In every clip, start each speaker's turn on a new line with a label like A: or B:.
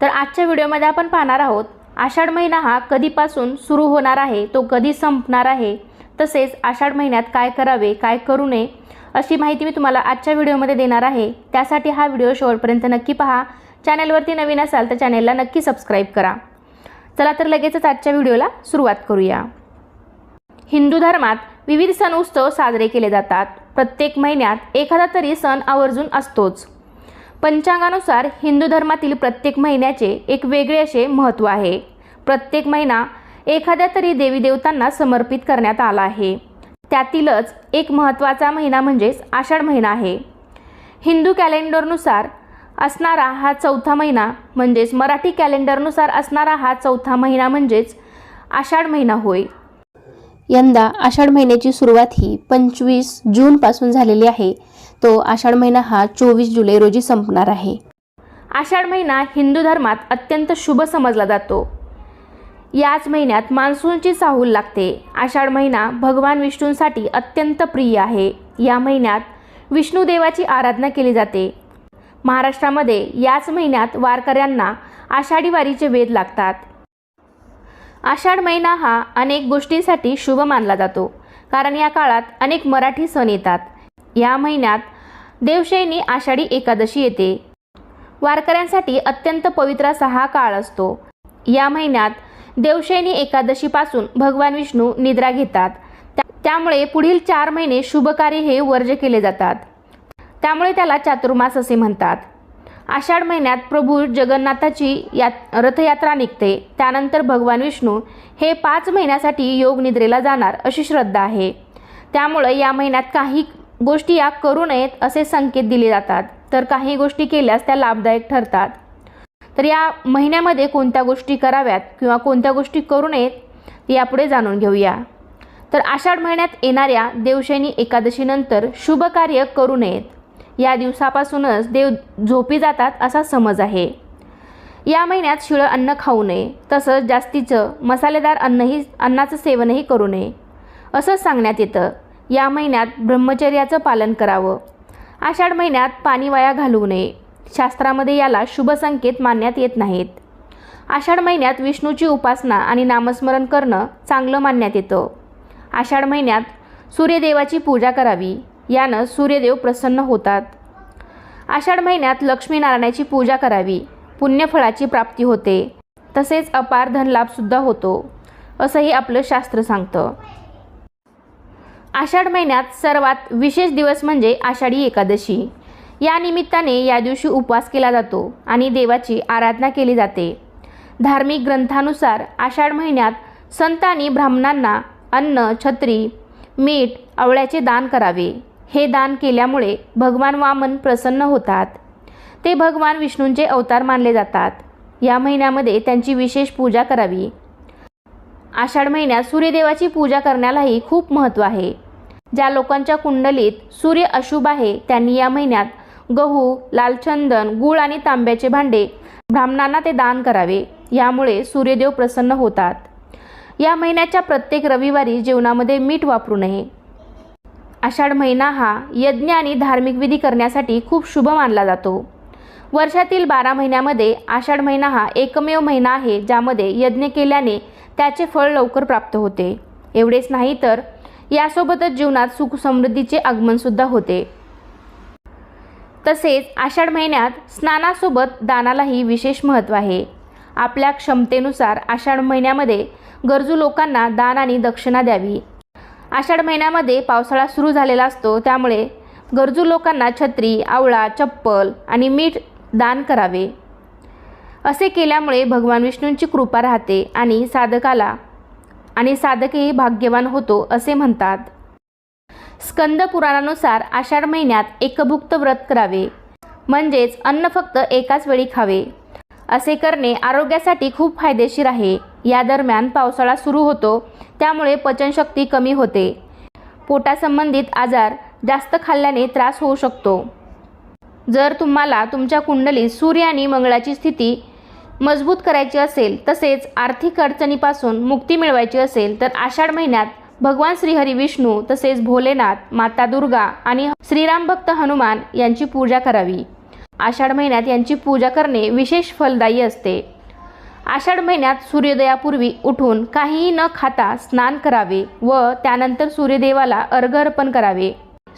A: तर आजच्या व्हिडिओमध्ये आपण पाहणार आहोत आषाढ महिना हा कधीपासून सुरू होणार आहे तो कधी संपणार आहे तसेच आषाढ महिन्यात काय करावे काय करू नये अशी माहिती मी तुम्हाला आजच्या व्हिडिओमध्ये देणार आहे. त्यासाठी हा व्हिडिओ शेवटपर्यंत नक्की पहा. चॅनलवरती नवीन असाल तर चॅनलला नक्की सबस्क्राईब करा. चला तर लगेचच आजच्या व्हिडिओला सुरुवात करूया. हिंदू धर्मात विविध सण उत्सव साजरे केले जातात. प्रत्येक महिन्यात एखादा तरी सण आवर्जून असतोच. पंचांगानुसार हिंदू धर्मातील प्रत्येक महिन्याचे एक वेगळे असे महत्त्व आहे. प्रत्येक महिना एखाद्या तरी देवी देवतांना समर्पित करण्यात आला आहे. त्यातीलच एक महत्त्वाचा महिना म्हणजेच आषाढ महिना आहे. हिंदू कॅलेंडरनुसार असणारा हा चौथा महिना म्हणजेच मराठी कॅलेंडरनुसार असणारा हा चौथा महिना म्हणजेच आषाढ महिना होय. यंदा आषाढ महिन्याची सुरुवात ही पंचवीस जूनपासून झालेली आहे. तो आषाढ महिना हा चोवीस जुलै रोजी संपणार आहे. आषाढ महिना हिंदू धर्मात अत्यंत शुभ समजला जातो. याच महिन्यात मान्सूनची चाहूल लागते. आषाढ महिना भगवान विष्णूंसाठी अत्यंत प्रिय आहे. या महिन्यात विष्णुदेवाची आराधना केली जाते. महाराष्ट्रामध्ये याच महिन्यात वारकऱ्यांना आषाढी वारीचे वेध लागतात. आषाढ महिना हा अनेक गोष्टींसाठी शुभ मानला जातो. कारण या काळात अनेक मराठी सण येतात. या महिन्यात देवशयनी आषाढी एकादशी येते. वारकऱ्यांसाठी अत्यंत पवित्र असा हा काळ असतो. या महिन्यात देवशयनी एकादशीपासून भगवान विष्णू निद्रा घेतात. त्या- त्यामुळे पुढील चार महिने शुभकार्य हे वर्ज केले जातात. त्यामुळे त्याला चातुर्मास असे म्हणतात. आषाढ महिन्यात प्रभू जगन्नाथाची यात रथयात्रा निघते. त्यानंतर भगवान विष्णू हे पाच महिन्यासाठी योग निद्रेला जाणार अशी श्रद्धा आहे. त्यामुळे या महिन्यात काही गोष्टी या करू नयेत असे संकेत दिले जातात. तर काही गोष्टी केल्यास त्या लाभदायक ठरतात. तर या महिन्यामध्ये कोणत्या गोष्टी कराव्यात किंवा कोणत्या गोष्टी करू नयेत यापुढे जाणून घेऊया. तर आषाढ महिन्यात येणाऱ्या देवशैनी एकादशीनंतर शुभ कार्य करू नयेत. या दिवसापासूनच देव झोपी जातात असा समज आहे. या महिन्यात शिळं अन्न खाऊ नये. तसंच जास्तीचं मसालेदार अन्नही अन्नाचं सेवनही करू नये. असं सांगण्यात येतं. या महिन्यात ब्रह्मचर्याचं पालन करावं. आषाढ महिन्यात पाणी वाया घालवू नये. शास्त्रामध्ये याला शुभ संकेत मानण्यात येत नाहीत. आषाढ महिन्यात विष्णूची उपासना आणि नामस्मरण करणं चांगलं मानण्यात येतं. आषाढ महिन्यात सूर्यदेवाची पूजा करावी. यानं सूर्यदेव प्रसन्न होतात. आषाढ महिन्यात लक्ष्मीनारायणाची पूजा करावी पुण्यफळाची प्राप्ती होते. तसेच अपार धनलाभसुद्धा होतो असंही आपलं शास्त्र सांगतं. आषाढ महिन्यात सर्वात विशेष दिवस म्हणजे आषाढी एकादशी. या निमित्ताने या दिवशी उपवास केला जातो आणि देवाची आराधना केली जाते. धार्मिक ग्रंथानुसार आषाढ महिन्यात संतांनी ब्राह्मणांना अन्न छत्री मीठ आवळ्याचे दान करावे. हे दान केल्यामुळे भगवान वामन प्रसन्न होतात. ते भगवान विष्णूंचे अवतार मानले जातात. या महिन्यामध्ये त्यांची विशेष पूजा करावी. आषाढ महिन्यात सूर्यदेवाची पूजा करण्यालाही खूप महत्त्व आहे. ज्या लोकांच्या कुंडलीत सूर्य अशुभ आहे त्यांनी या महिन्यात गहू लालचंदन गूळ आणि तांब्याचे भांडे ब्राह्मणांना ते दान करावे. यामुळे सूर्यदेव प्रसन्न होतात. या महिन्याच्या प्रत्येक रविवारी जेवणामध्ये मीठ वापरू नये. आषाढ महिना हा यज्ञ आणि धार्मिक विधी करण्यासाठी खूप शुभ मानला जातो. वर्षातील बारा महिन्यामध्ये आषाढ महिना हा एकमेव महिना आहे ज्यामध्ये यज्ञ केल्याने त्याचे फळ लवकर प्राप्त होते. एवढेच नाही तर यासोबतच जीवनात सुख समृद्धीचे आगमनसुद्धा होते. तसेच आषाढ महिन्यात स्नानासोबत दानालाही विशेष महत्त्व आहे. आपल्या क्षमतेनुसार आषाढ महिन्यामध्ये गरजू लोकांना दान आणि दक्षिणा द्यावी. आषाढ महिन्यामध्ये पावसाळा सुरू झालेला असतो. त्यामुळे गरजू लोकांना छत्री आवळा चप्पल आणि मीठ दान करावे. असे केल्यामुळे भगवान विष्णूंची कृपा राहते आणि साधकाला आणि साधकही भाग्यवान होतो असे म्हणतात. स्कंद पुराणानुसार आषाढ महिन्यात एकभुक्त व्रत करावे. म्हणजेच अन्न फक्त एकाच वेळी खावे. असे करणे आरोग्यासाठी खूप फायदेशीर आहे. या दरम्यान पावसाळा सुरू होतो त्यामुळे पचनशक्ती कमी होते. पोटासंबंधित आजार जास्त खाल्ल्याने त्रास होऊ शकतो. जर तुम्हाला तुमच्या कुंडलीत सूर्य आणि मंगळाची स्थिती मजबूत करायची असेल तसेच आर्थिक अडचणीपासून मुक्ती मिळवायची असेल तर आषाढ महिन्यात भगवान श्रीहरी विष्णू तसेच भोलेनाथ माता दुर्गा आणि श्रीराम भक्त हनुमान यांची पूजा करावी. आषाढ महिन्यात यांची पूजा करणे विशेष फलदायी असते. आषाढ महिन्यात सूर्योदयापूर्वी उठून काहीही न खाता स्नान करावे व त्यानंतर सूर्यदेवाला अर्घ अर्पण करावे.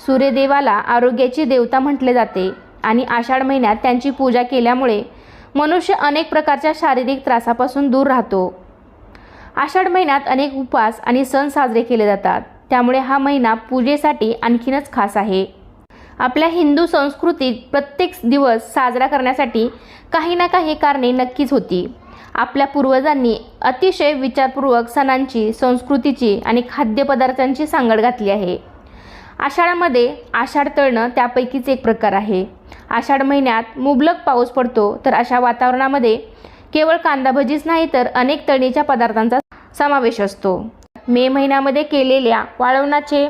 A: सूर्यदेवाला आरोग्याची देवता म्हटले जाते आणि आषाढ महिन्यात त्यांची पूजा केल्यामुळे मनुष्य अनेक प्रकारच्या शारीरिक त्रासापासून दूर राहतो. आषाढ महिन्यात अनेक उपवास आणि सण साजरे केले जातात. त्यामुळे हा महिना पूजेसाठी आणखीनच खास आहे. आपल्या हिंदू संस्कृतीत प्रत्येक दिवस साजरा करण्यासाठी काही ना काही कारणे नक्कीच होती. आपल्या पूर्वजांनी अतिशय विचारपूर्वक सणांची संस्कृतीची आणि खाद्यपदार्थांची सांगड घातली आहे. आषाढामध्ये आषाढ तळणं त्यापैकीच एक प्रकार आहे. आषाढ महिन्यात मुबलक पाऊस पडतो तर अशा वातावरणामध्ये केवळ कांदा भजीच नाही तर अनेक तळणीच्या पदार्थांचा समावेश असतो. मे महिन्यामध्ये केलेल्या वाळवणाचे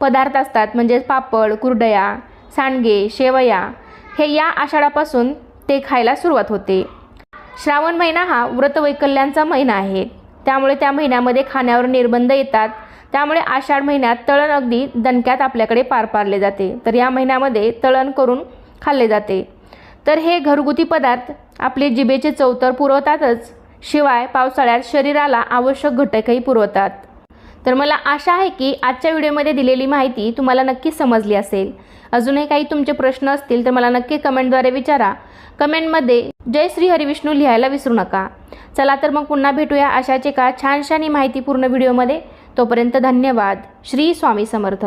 A: पदार्थ असतात म्हणजेच पापड कुरडया सांडगे शेवया हे या आषाढापासून ते खायला सुरुवात होते. श्रावण महिना हा व्रतवैकल्यांचा महिना आहे. त्यामुळे त्या महिन्यामध्ये खाण्यावर निर्बंध येतात. त्यामुळे आषाढ महिन्यात तळण अगदी दणक्यात आपल्याकडे पार पाडले जाते. तर या महिन्यामध्ये तळण करून खाल्ले जाते. तर हे घरगुती पदार्थ आपले जिभेचे चवतर पुरवतातच. शिवाय पावसाळ्यात शरीराला आवश्यक घटकही पुरवतात. तर मला आशा आहे की आजच्या व्हिडिओमध्ये दिलेली माहिती तुम्हाला नक्कीच समजली असेल. अजूनही काही तुमचे प्रश्न असतील तर मला नक्की कमेंटद्वारे विचारा. कमेंटमध्ये जय श्री हरिविष्णू लिहायला विसरू नका. चला तर मग पुन्हा भेटूया अशाच एका छानशानी माहितीपूर्ण व्हिडिओमध्ये. तोपर्यंत धन्यवाद. श्री स्वामी समर्थ.